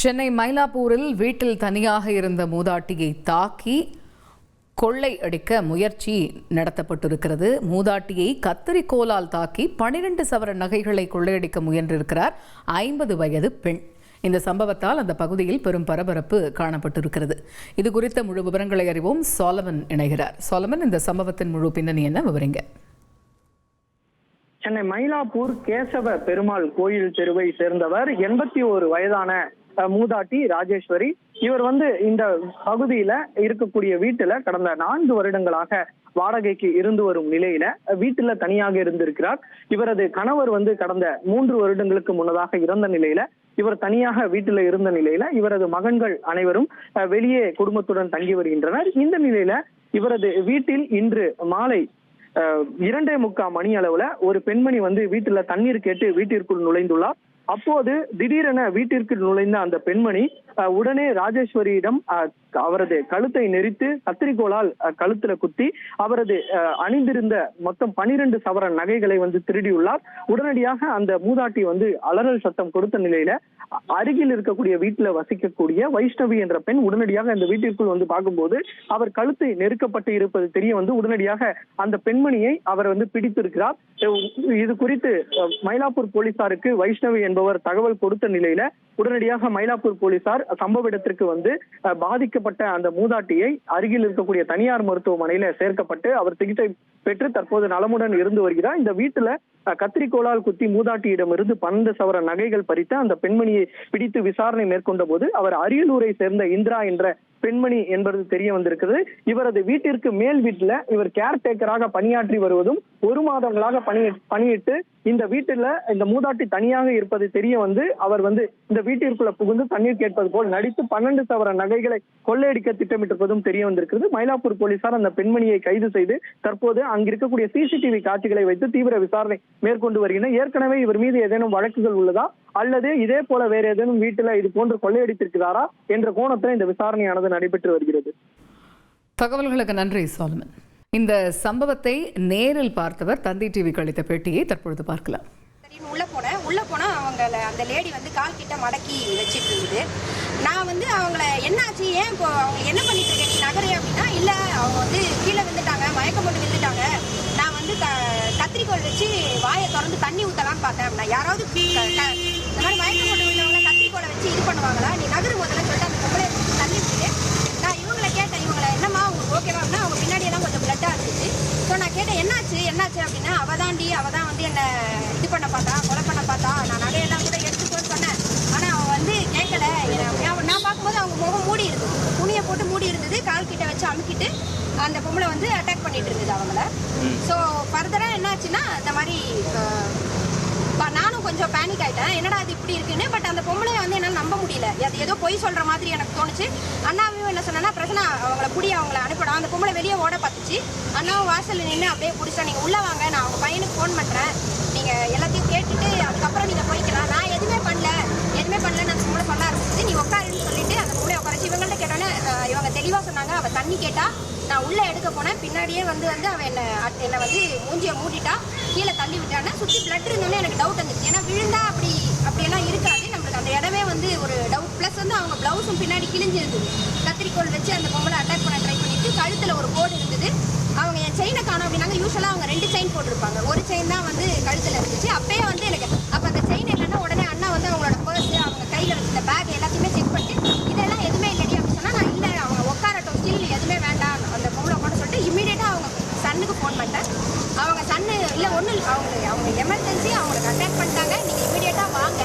சென்னை மயிலாப்பூரில் வீட்டில் தனியாக இருந்த மூதாட்டியை தாக்கி கொள்ளை அடிக்க முயற்சி நடத்தப்பட்டிருக்கிறது. மூதாட்டியை கத்தரிக்கோலால் தாக்கி பனிரெண்டு சவர நகைகளை கொள்ளையடிக்க முயன்றிருக்கிறார் ஐம்பது வயது பெண். இந்த சம்பவத்தால் அந்த பகுதியில் பெரும் பரபரப்பு காணப்பட்டிருக்கிறது. இது குறித்த முழு விவரங்களை அறிவோம். சோலமன் இணைகிறார். சோலமன் இந்த சம்பவத்தின் முழு பின்னணி என்ன விவரிங்க? சென்னை மயிலாப்பூர் கேசவ பெருமாள் கோயில் தெருவை சேர்ந்தவர் எண்பத்தி ஒரு வயதான மூதாட்டி ராஜேஸ்வரி. இவர் வந்து இந்த பகுதியில இருக்கக்கூடிய வீட்டுல கடந்த நான்கு வருடங்களாக வாடகைக்கு இருந்து வரும் நிலையில வீட்டுல தனியாக இருந்திருக்கிறார். இவரது கணவர் வந்து கடந்த மூன்று வருடங்களுக்கு முன்னதாக இறந்த நிலையில இவர் தனியாக வீட்டுல இருந்த நிலையில இவரது மகன்கள் அனைவரும் வெளியே குடும்பத்துடன் தங்கி வருகின்றனர். இந்த நிலையில இவரது வீட்டில் இன்று மாலை இரண்டே முக்கால் மணி அளவுல ஒரு பெண்மணி வந்து வீட்டுல தண்ணீர் கேட்டு வீட்டிற்குள் நுழைந்துள்ளார். அப்போது திடீரென வீட்டிற்கு நுழைந்த அந்த பெண்மணி உடனே ராஜேஸ்வரியிடம் அவரது கழுத்தை நெரித்து கத்திரிக்கோளால் கழுத்துல குத்தி அவரது அஹ், அணிந்திருந்த மொத்தம் பனிரெண்டு சவர நகைகளை வந்து திருடியுள்ளார். உடனடியாக அந்த மூதாட்டி வந்து அலறல் சத்தம் கொடுத்த நிலையில அருகில் இருக்கக்கூடிய வீட்டுல வசிக்கக்கூடிய வைஷ்ணவி என்ற பெண் உடனடியாக அந்த வீட்டிற்குள் வந்து பார்க்கும்போது அவர் கழுத்தை நெருக்கப்பட்டு இருப்பது தெரிய வந்து உடனடியாக அந்த பெண்மணியை அவர் வந்து பிடித்திருக்கிறார். இது குறித்து மயிலாப்பூர் போலீசாருக்கு வைஷ்ணவி என்பவர் தகவல் கொடுத்த நிலையில உடனடியாக மயிலாப்பூர் போலீசார் சம்பவ இடத்திற்கு வந்து பாதிக்கப்பட்ட அந்த மூதாட்டியை அருகில் இருக்கக்கூடிய தனியார் மருத்துவமனையில சேர்க்கப்பட்டு அவர் சிகிச்சை பெற்று தற்போது நலமுடன் இருந்து வருகிறார். இந்த வீட்டுல கத்திரிக்கோளால் குத்தி மூதாட்டியிடம் இருந்து பன்னெண்டு சவர நகைகள் பறித்து அந்த பெண்மணியை பிடித்து விசாரணை மேற்கொண்ட போது அவர் அரியலூரை சேர்ந்த இந்திரா என்ற பெண்மணி என்பது தெரிய வந்திருக்குது. இவரது வீட்டிற்கு மேல் வீட்டுல இவர் கேர் டேக்கராக பணியாற்றி வருவதும் ஒரு மாதங்களாக பணி பணியிட்டு இந்த வீட்டுல இந்த மூதாட்டி தனியாக இருப்பது தெரிய வந்து அவர் வந்து இந்த வீட்டிற்குள்ள புகுந்து தண்ணீர் கேட்பது போல் நடித்து பன்னெண்டு சவர நகைகளை கொள்ளையடிக்க திட்டமிட்டிருப்பதும் தெரிய வந்திருக்கிறது மயிலாப்பூர் போலீசார் அந்த பெண்மணியை கைது செய்து தற்போது அங்கிருக்கக்கூடிய சிசிடிவி காட்சிகளை வைத்து தீவிர விசாரணை மேற்கொண்டு வருகின்றனர். ஏற்கனவே இவர் மீது ஏதேனும் வழக்குகள் உள்ளதா? அல்லது இதே போல வேற ஏதேனும் வீட்டுல இது போன்று கொள்ளையடித்திருக்கிறாரா? என்ற கோணத்தில் இந்த விசாரணையானது நடைபெற்று வருகிறது. தகவல்களுக்கு நன்றி சோலமன். இந்த சம்பவத்தை நேரில் பார்த்தவர் தந்தி டிவிக்கு அளித்த பேட்டியை தற்பொழுது பார்க்கலாம். சரின்னு உள்ள போனேன் உள்ள போனா அவங்கள அந்த லேடி வந்து கால் கிட்ட மடக்கி வச்சிட்டு இருந்தது நான் வந்து அவங்கள என்னாச்சு? ஏன் இப்போ அவங்க என்ன பண்ணிட்டு இருக்க? நீ நகரு அப்படின்னா இல்ல அவங்க வந்து கீழே விழுந்துட்டாங்க மயக்கம் போட்டு விழுந்துட்டாங்க. நான் வந்து க கத்திரிக்கோல் வச்சு வாயை திறந்து தண்ணி ஊத்தலாம்னு பார்த்தேன் அப்படின்னா யாராவது இந்த மாதிரி மயக்கம் போட்டு விழுந்தவங்கள கத்திரிக்கோலை வச்சு இது பண்ணுவாங்களா? நீ நகரு முதல்ல சொல்லிட்டு அந்த பொம்பளை தள்ளி விட்டுட்டு நான் இவங்கள கேட்டேன் இவங்கள என்னம்மா உங்களுக்கு ஓகேவா அப்படின்னா அவங்க பின்னாடி எல்லாம் கொஞ்சம் பிளட்டா இருந்துச்சு ஸோ நான் கேட்டேன் என்னாச்சு என்னாச்சு அப்படின்னா அவ தாண்டி அவ தான் வந்து என்ன இது பண்ண பார்த்தா கொலை பண்ண பார்த்தா. நான் நகையெல்லாம் கூட எடுத்துக்கோன்னு சொன்னேன். ஆனா அவ வந்து கேட்கல. நான் பார்க்கும்போது அவங்க முகம் மூடி இருந்தது. துணியை போட்டு மூடி இருந்தது. கால் கிட்ட வச்சு அமுக்கிட்டு அந்த பொம்பளை வந்து அட்டாக் பண்ணிட்டு இருந்தது அவங்கள. ஸோ ஃபர்தரா என்னாச்சுன்னா இந்த மாதிரி நானும் கொஞ்சம் பேனிக் ஆயிட்டேன். என்னடா அது இப்படி இருக்குன்னு? பட் அந்த பொம்பளை வந்து என்னால் நம்ப முடியல. அது ஏதோ பொய் சொல்ற மாதிரி எனக்கு தோணுச்சு. அண்ணாவையும் என்ன சொன்னா பிரச்சனை அவங்கள புடி அவங்கள அனுப்பிடும் அந்த பொம்பளை வெளியே ஓட பார்த்துச்சு. அண்ணாவும் வாசல்ல நின்று அப்படியே பிடிச்சா நீங்க உள்ள வாங்க. நான் அவங்க பையனுக்கு ஃபோன் பண்றேன் நீங்க எல்லாத்தையும் கேட்டுட்டு அதுக்கப்புறம் நீங்க போய்க்கலாம் நான் எதுவுமே பண்ணல எதுவுமே பண்ணல அந்த பொம்பளை சொல்ல ஆரம்பிச்சு நீ உட்காருன்னு சொல்லிட்டு அந்த பொம்பளை உட்காரச்சு இவங்கள்ட்ட கேட்டோன்னே அஹ், இவங்க தெளிவா அவள் தண்ணி கேட்டா நான் உள்ளே எடுக்க போனேன் பின்னாடியே வந்து வந்து அவன் என்னை அட்- என்னை வந்து மூஞ்சியை மூடிட்டா கீழே தள்ளி விட்டானே சுற்றி பிளட் இருந்தோன்னே எனக்கு டவுட் வந்துச்சு. ஏன்னா விழுந்தா அப்படி அப்படியெல்லாம் இருக்காது. நம்மளுக்கு அந்த இடமே வந்து ஒரு டவுட் ப்ளஸ் வந்து அவங்க ப்ளவுஸும் பின்னாடி கிழிஞ்சிருந்தது. கத்திரிக்கோல் வச்சு அந்த பொம்பளை அட்டாக் பண்ண ட்ரை பண்ணிட்டு கழுத்தில் ஒரு கோடு இருந்தது. அவங்க என் செயினை காணும் அப்படின்னாங்க. யூஸ்வலாக அவங்க ரெண்டு செயின் போட்டிருப்பாங்க. ஒரு செயின் தான் வந்து கழுத்தில் இருந்துச்சு. அப்பயே வந்து எனக்கு அப்போ அந்த செயின் இல்லைன்னா உடனே அண்ணா வந்து அவங்களோட பர்ஸ் அவங்க கையில் வச்சிருந்த பேக் எல்லாத்தையுமே செக் பண்ணிட்டு இதெல்லாம் எதுவுமே இல்லடி அப்படின்னு சொன்னா நான் இல்லை அவங்க உட்காரட்டும் ஸ்டில் எதுவுமே வேண்டாம் அந்த பொம்பளை உட்கார சொல்லிட்டு இமீடியட்டாக அவங்க சன்னுக்கு ஃபோன் பண்ணிட்டேன் அவங்க சன்னு இல்லை ஒன்றும் அவங்க அவங்க எமர்ஜென்சி அவங்களுக்கு அட்டாக் பண்ணிட்டாங்க. நீங்கள் இமீடியட்டாக வாங்க.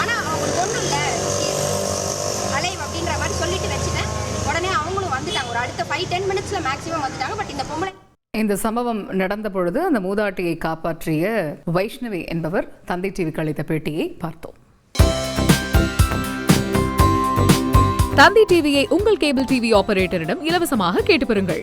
ஆனால் அவங்களுக்கு ஒன்றும் இல்லை. அலைவ் அப்படின்ற மாதிரி சொல்லிட்டு வச்சுட்டேன். உடனே அவங்களும் வந்துட்டாங்க. ஒரு அடுத்த ஃபைவ் டென் மினிட்ஸில் மேக்ஸிமம் வந்துட்டாங்க. பட் இந்த பொம்பளை இந்த சம்பவம் நடந்த பொழுது அந்த மூதாட்டியை காப்பாற்றிய வைஷ்ணவி என்பவர் தந்தை டிவிக்கு அளித்த பேட்டியை பார்த்தோம். தந்தி டிவியை உங்கள் கேபிள் டிவி ஆபரேட்டரிடம் இலவசமாக கேட்டு பெறுங்கள்.